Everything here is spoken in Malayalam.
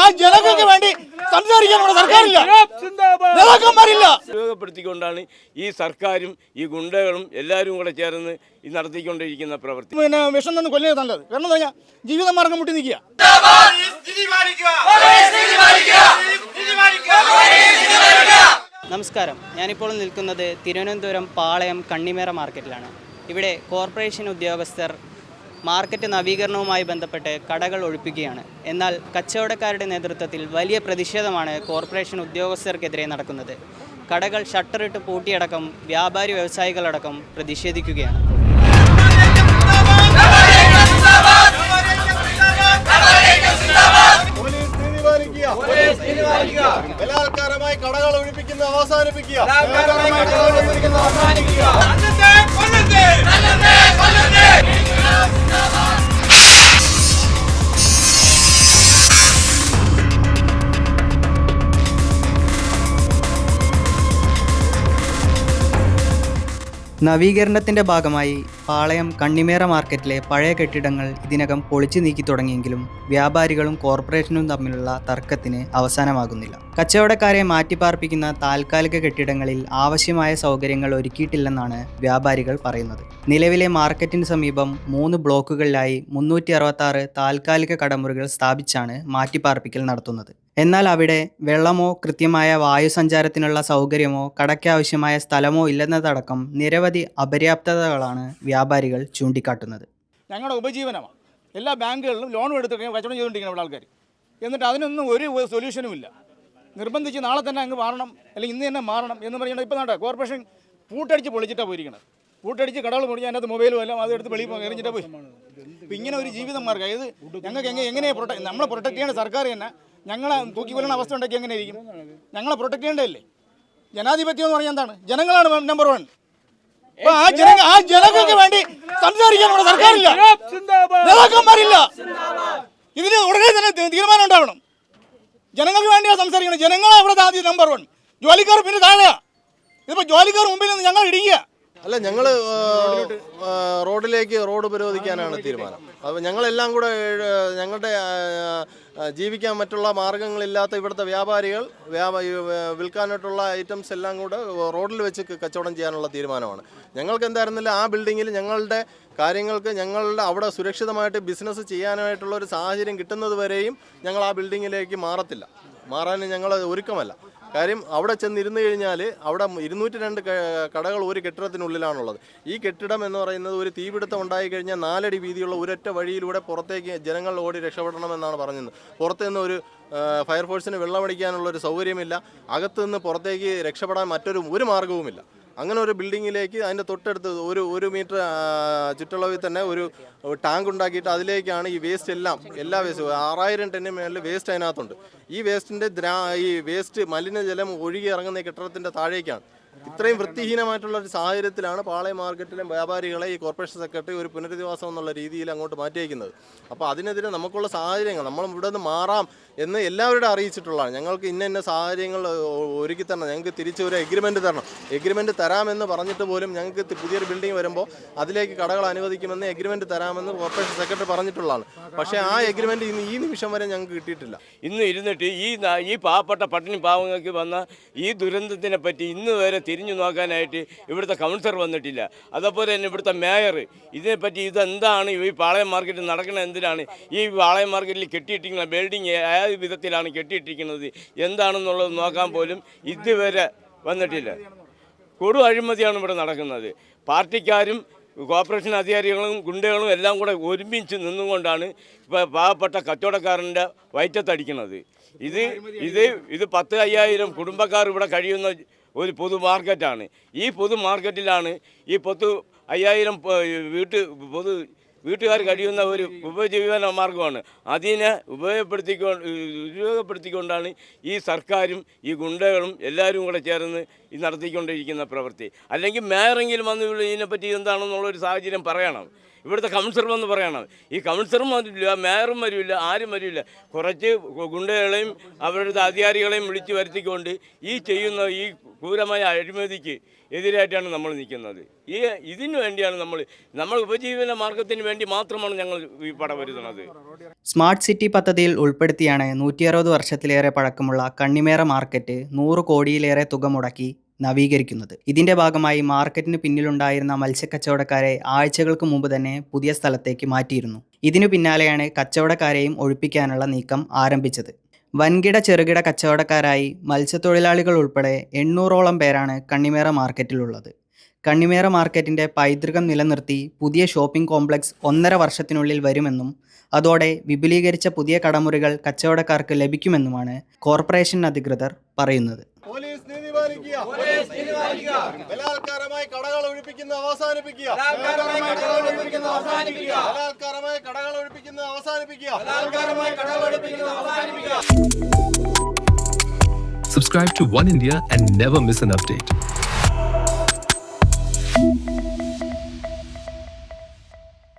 ആ ജനങ്ങൾക്ക് വേണ്ടി സംസാരിക്കാൻ നമ്മുടെ സർക്കാരില്ല നേതാക്കന്മാരില്ല. ഉപയോഗപ്പെടുത്തിക്കൊണ്ടാണ് ഈ സർക്കാരും ഈ ഗുണ്ടകളും എല്ലാവരും കൂടെ ചേർന്ന് ഈ നടത്തിക്കൊണ്ടിരിക്കുന്ന പ്രവൃത്തി പിന്നെ വിഷം തന്നെ കൊല്ലുന്നത് നല്ലത്. കാരണം എന്താ പറഞ്ഞാൽ ജീവിതമാർഗം മുട്ടി നിൽക്കുക. നമസ്കാരം. ഞാനിപ്പോൾ നിൽക്കുന്നത് തിരുവനന്തപുരം പാളയം കണ്ണിമേറ മാർക്കറ്റിലാണ്. ഇവിടെ കോർപ്പറേഷൻ ഉദ്യോഗസ്ഥർ മാർക്കറ്റ് നവീകരണവുമായി ബന്ധപ്പെട്ട് കടകൾ ഒഴിപ്പിക്കുകയാണ്. എന്നാൽ കച്ചവടക്കാരുടെ നേതൃത്വത്തിൽ വലിയ പ്രതിഷേധമാണ് കോർപ്പറേഷൻ ഉദ്യോഗസ്ഥർക്കെതിരെ നടക്കുന്നത്. കടകൾ ഷട്ടറിട്ട് പൂട്ടിയടക്കം വ്യാപാരി വ്യവസായികളടക്കം പ്രതിഷേധിക്കുകയാണ്. ബലാത്കാരമായി കടകൾ ഒഴിപ്പിക്കുന്ന അവസാനിപ്പിക്കുക. നവീകരണത്തിന്റെ ഭാഗമായി പാളയം കണ്ണിമേറ മാർക്കറ്റിലെ പഴയ കെട്ടിടങ്ങൾ ഇതിനകം പൊളിച്ചു നീക്കി തുടങ്ങിയെങ്കിലും വ്യാപാരികളും കോർപ്പറേഷനും തമ്മിലുള്ള തർക്കത്തിന് അവസാനമാകുന്നില്ല. കച്ചവടക്കാരെ മാറ്റിപ്പാർപ്പിക്കുന്ന താൽക്കാലിക കെട്ടിടങ്ങളിൽ ആവശ്യമായ സൗകര്യങ്ങൾ ഒരുക്കിയിട്ടില്ലെന്നാണ് വ്യാപാരികൾ പറയുന്നത്. നിലവിലെ മാർക്കറ്റിന് സമീപം മൂന്ന് ബ്ലോക്കുകളിലായി മുന്നൂറ്റി അറുപത്തി താൽക്കാലിക കടമുറികൾ സ്ഥാപിച്ചാണ് മാറ്റിപ്പാർപ്പിക്കൽ നടത്തുന്നത്. എന്നാൽ അവിടെ വെള്ളമോ കൃത്യമായ വായുസഞ്ചാരത്തിനുള്ള സൗകര്യമോ കടയ്ക്കാവശ്യമായ സ്ഥലമോ ഇല്ലെന്നതടക്കം നിരവധി അപര്യാപ്തതകളാണ് വ്യാപാരികൾ ചൂണ്ടിക്കാട്ടുന്നത്. ഞങ്ങളുടെ ഉപജീവനമാണ്. എല്ലാ ബാങ്കുകളിലും ലോൺ എടുത്ത് കച്ചവടം ചെയ്തുകൊണ്ടിരിക്കണം ഇവിടെ ആൾക്കാർ. എന്നിട്ട് അതിനൊന്നും ഒരു സൊല്യൂഷനും ഇല്ല. നിർബന്ധിച്ച് നാളെ തന്നെ അങ്ങ് മാറണം അല്ലെങ്കിൽ ഇന്ന് തന്നെ മാറണം എന്ന് പറയുന്നത് ഇപ്പോൾ നാട്ടെ കോർപ്പറേഷൻ പൂട്ടടിച്ച് പൊളിച്ചിട്ടാണ് പോയിരിക്കുന്നത് പൂട്ടടിച്ച് കടകൾ പൊളിച്ച് അതിനകത്ത് മൊബൈലും എല്ലാം അത് എടുത്ത് വെളിയിൽ എറിഞ്ഞിട്ട് പോയി. ഇപ്പം ഇങ്ങനെ ഒരു ജീവിതം മാർഗം അതായത് ഞങ്ങൾക്ക് എങ്ങനെ എങ്ങനെ പ്രൊട്ടക്ട് നമ്മളെ പ്രൊട്ടക്ട് ചെയ്യേണ്ട സർക്കാർ തന്നെ ഞങ്ങളെ തൂക്കിക്കൊല്ലുന്ന അവസ്ഥ ഉണ്ടാക്കി എങ്ങനെ ഇരിക്കും ഞങ്ങളെ പ്രൊട്ടക്ട് ചെയ്യേണ്ടതല്ലേ? ജനാധിപത്യം എന്ന് പറഞ്ഞാൽ എന്താണ്? ജനങ്ങളാണ് നമ്പർ വൺ ആ ജന ആ ജനങ്ങൾക്ക് വേണ്ടി സംസാരിക്കാൻ നമ്മുടെ സർക്കാരില്ല നേതാക്കന്മാരില്ല. ഇതിന് ഉടനെ തന്നെ തീരുമാനം ഉണ്ടാവണം. ജനങ്ങൾക്ക് വേണ്ടിയാ സംസാരിക്കണം. ജനങ്ങളാണ് ഇവിടെ ആദ്യം നമ്പർ വൺ ജോലിക്കാർ പിന്നെ താഴെയാ. ഇതിപ്പോ ജോലിക്കാർ മുമ്പിൽ നിന്ന് ഞങ്ങൾ ഇടിക്കുക. അല്ല ഞങ്ങൾ റോഡിലേക്ക് റോഡ് ഉപരോധിക്കാനാണ് തീരുമാനം. അപ്പോൾ ഞങ്ങളെല്ലാം കൂടെ ഞങ്ങളുടെ ജീവിക്കാൻ മറ്റുള്ള മാർഗങ്ങളില്ലാത്ത ഇവിടുത്തെ വ്യാപാരികൾ വ്യാപാ വിൽക്കാനായിട്ടുള്ള ഐറ്റംസ് എല്ലാം കൂടെ റോഡിൽ വെച്ച് കച്ചവടം ചെയ്യാനുള്ള തീരുമാനമാണ്. ഞങ്ങൾക്ക് എന്തായിരുന്നില്ല ആ ബിൽഡിങ്ങിൽ ഞങ്ങളുടെ കാര്യങ്ങൾക്ക് ഞങ്ങളുടെ അവിടെ സുരക്ഷിതമായിട്ട് ബിസിനസ് ചെയ്യാനായിട്ടുള്ള ഒരു സാഹചര്യം കിട്ടുന്നത് വരെയും ഞങ്ങൾ ആ ബിൽഡിങ്ങിലേക്ക് മാറത്തില്ല. മാറാൻ ഞങ്ങൾ ഒരുക്കമല്ല. കാര്യം അവിടെ ചെന്നിരുന്നു കഴിഞ്ഞാൽ അവിടെ ഇരുന്നൂറ്റി രണ്ട് കടകൾ ഒരു കെട്ടിടത്തിനുള്ളിലാണുള്ളത്. ഈ കെട്ടിടം എന്ന് പറയുന്നത് ഒരു തീപിടുത്തം ഉണ്ടായി കഴിഞ്ഞാൽ നാലടി വീതിയുള്ള ഒരൊറ്റ വഴിയിലൂടെ പുറത്തേക്ക് ജനങ്ങൾ ഓടി രക്ഷപ്പെടണമെന്നാണ് പറഞ്ഞത്. പുറത്തുനിന്ന് ഒരു ഫയർഫോഴ്സിന് വെള്ളമടിക്കാനുള്ള ഒരു സൗകര്യമില്ല. അകത്തുനിന്ന് പുറത്തേക്ക് രക്ഷപ്പെടാൻ മറ്റൊരു ഒരു മാർഗവുമില്ല അങ്ങനെ ഒരു ബിൽഡിങ്ങിലേക്ക് അതിന്റെ തൊട്ടടുത്ത് ഒരു ഒരു മീറ്റർ ചുറ്റളവിൽ തന്നെ ഒരു ടാങ്ക് ഉണ്ടാക്കിയിട്ട് അതിലേക്കാണ് ഈ വേസ്റ്റ് എല്ലാം എല്ലാ വേസ്റ്റും ആറായിരം ടണ്ണിന് മേളിൽ വേസ്റ്റ് അതിനകത്തുണ്ട്. ഈ വേസ്റ്റിന്റെ ഈ വേസ്റ്റ് മലിനജലം ഒഴുകി ഇറങ്ങുന്ന കെട്ടിടത്തിന്റെ താഴേക്കാണ്. ഇത്രയും വൃത്തിഹീനമായിട്ടുള്ള ഒരു സാഹചര്യത്തിലാണ് പാളയം മാർക്കറ്റിലെ വ്യാപാരികളെ ഈ കോർപ്പറേഷൻ സെക്രട്ടറി ഒരു പുനരധിവാസം എന്നുള്ള രീതിയിൽ അങ്ങോട്ട് മാറ്റിയേക്കുന്നത്. അപ്പോൾ അതിനെതിരെ നമുക്കുള്ള സാഹചര്യങ്ങൾ നമ്മൾ ഇവിടെ നിന്ന് മാറാം എന്ന് എല്ലാവരുടെ അറിയിച്ചിട്ടുള്ളതാണ്. ഞങ്ങൾക്ക് ഇന്ന ഇന്ന സാഹചര്യങ്ങൾ ഒരുക്കി തരണം ഞങ്ങൾക്ക് തിരിച്ച് ഒരു എഗ്രിമെന്റ് തരണം. എഗ്രിമെന്റ് തരാമെന്ന് പറഞ്ഞിട്ട് പോലും ഞങ്ങൾക്ക് പുതിയൊരു ബിൽഡിംഗ് വരുമ്പോൾ അതിലേക്ക് കടകൾ അനുവദിക്കുമെന്ന് എഗ്രിമെന്റ് തരാമെന്ന് കോർപ്പറേഷൻ സെക്രട്ടറി പറഞ്ഞിട്ടുള്ളതാണ്. പക്ഷേ ആ എഗ്രിമെന്റ് ഇന്ന് ഈ നിമിഷം വരെ ഞങ്ങൾക്ക് കിട്ടിയിട്ടില്ല. ഇന്ന് ഇരുന്നിട്ട് ഈ ഈ പാവപ്പെട്ട പട്ടിണി പാവങ്ങൾക്ക് വന്ന ഈ ദുരന്തത്തിനെ പറ്റി ഇന്ന് വരെ തിരിഞ്ഞു നോക്കാനായിട്ട് ഇവിടുത്തെ കൗൺസിലർ വന്നിട്ടില്ല. അതേപോലെ തന്നെ ഇവിടുത്തെ മേയർ ഇതിനെപ്പറ്റി ഇതെന്താണ്? ഈ പാളയം മാർക്കറ്റ് നടക്കുന്നത് എന്തിനാണ് ഈ പാളയം മാർക്കറ്റിൽ കെട്ടിയിട്ടിരിക്കുന്ന ബിൽഡിങ് ഏത് വിധത്തിലാണ് കെട്ടിയിട്ടിരിക്കുന്നത്? എന്താണെന്നുള്ളത് നോക്കാൻ പോലും ഇതുവരെ വന്നിട്ടില്ല. കൊടു അഴിമതിയാണ് ഇവിടെ നടക്കുന്നത്. പാർട്ടിക്കാരും കോർപ്പറേഷൻ അധികാരികളും ഗുണ്ടകളും എല്ലാം കൂടെ ഒരുമിച്ച് നിന്നുകൊണ്ടാണ് ഇപ്പോൾ പാവപ്പെട്ട കച്ചവടക്കാരന്റെ വയറ്റത്തടിക്കുന്നത്. ഇത് ഇത് ഇത് പത്ത് അയ്യായിരം കുടുംബക്കാർ ഇവിടെ കഴിയുന്ന ഒരു പൊതു മാർക്കറ്റാണ്. ഈ പൊതു മാർക്കറ്റിലാണ് ഈ പത്ത് അയ്യായിരം വീട്ട് പൊതു വീട്ടുകാർ കഴിയുന്ന ഒരു ഉപജീവന മാർഗമാണ് അതിനെ ഉപയോഗപ്പെടുത്തിക്കൊ ഉപയോഗപ്പെടുത്തിക്കൊണ്ടാണ് ഈ സർക്കാരും ഈ ഗുണ്ടകളും എല്ലാവരും കൂടെ ചേർന്ന് ഈ നടത്തിക്കൊണ്ടിരിക്കുന്ന പ്രവൃത്തി. അല്ലെങ്കിൽ മേയറെങ്കിലും വന്ന് ഇതിനെപ്പറ്റി എന്താണെന്നുള്ളൊരു സാഹചര്യം പറയണം. ഇവിടുത്തെ കൗൺസിലർ എന്ന് പറയണം ഈ കൗൺസിലറും വരില്ല മേയറും വരില്ല ആരും വരില്ല. കുറച്ച് ഗുണ്ടകളെയും അവരുടെ അധികാരികളെയും വിളിച്ചു വരുത്തിക്കൊണ്ട് ഈ ചെയ്യുന്ന ഈ ക്രൂരമായ അഴിമതിക്ക് എതിരായിട്ടാണ് നമ്മൾ നിൽക്കുന്നത്. ഈ ഇതിനു വേണ്ടിയാണ് നമ്മൾ നമ്മൾ ഉപജീവന മാർഗത്തിന് വേണ്ടി മാത്രമാണ് ഞങ്ങൾ ഈ പട വരുത്തുന്നത് സ്മാർട്ട് സിറ്റി പദ്ധതിയിൽ ഉൾപ്പെടുത്തിയാണ് നൂറ്റി അറുപത് വർഷത്തിലേറെ പഴക്കമുള്ള കണ്ണിമേറ മാർക്കറ്റ് നൂറ് കോടിയിലേറെ തുക മുടക്കി നവീകരിക്കുന്നത്. ഇതിന്റെ ഭാഗമായി മാർക്കറ്റിന് പിന്നിലുണ്ടായിരുന്ന മത്സ്യക്കച്ചവടക്കാരെ ആഴ്ചകൾക്ക് മുമ്പ് തന്നെ പുതിയ സ്ഥലത്തേക്ക് മാറ്റിയിരുന്നു. ഇതിനു പിന്നാലെയാണ് കച്ചവടക്കാരെയും ഒഴിപ്പിക്കാനുള്ള നീക്കം ആരംഭിച്ചത്. വൻകിട ചെറുകിട കച്ചവടക്കാരായി മത്സ്യത്തൊഴിലാളികൾ ഉൾപ്പെടെ എണ്ണൂറോളം പേരാണ് കണ്ണിമേറ മാർക്കറ്റിലുള്ളത്. കണ്ണിമേറ മാർക്കറ്റിന്റെ പൈതൃകം നിലനിർത്തി പുതിയ ഷോപ്പിംഗ് കോംപ്ലക്സ് ഒന്നര വർഷത്തിനുള്ളിൽ വരുമെന്നും അതോടെ വിപുലീകരിച്ച പുതിയ കടമുറികൾ കച്ചവടക്കാർക്ക് ലഭിക്കുമെന്നുമാണ് കോർപ്പറേഷൻ അധികൃതർ പറയുന്നത്. പോലീസ് നീതി പാലിക്കുക. ബലാത്കാരമായി കടകൾ ഒഴിപ്പിക്കുന്ന അവസാനിപ്പിക്കുക. ബലാത്കാരമായി കടകൾ ഒഴിപ്പിക്കുന്ന അവസാനിപ്പിക്കുക. Subscribe to One India and never miss an update.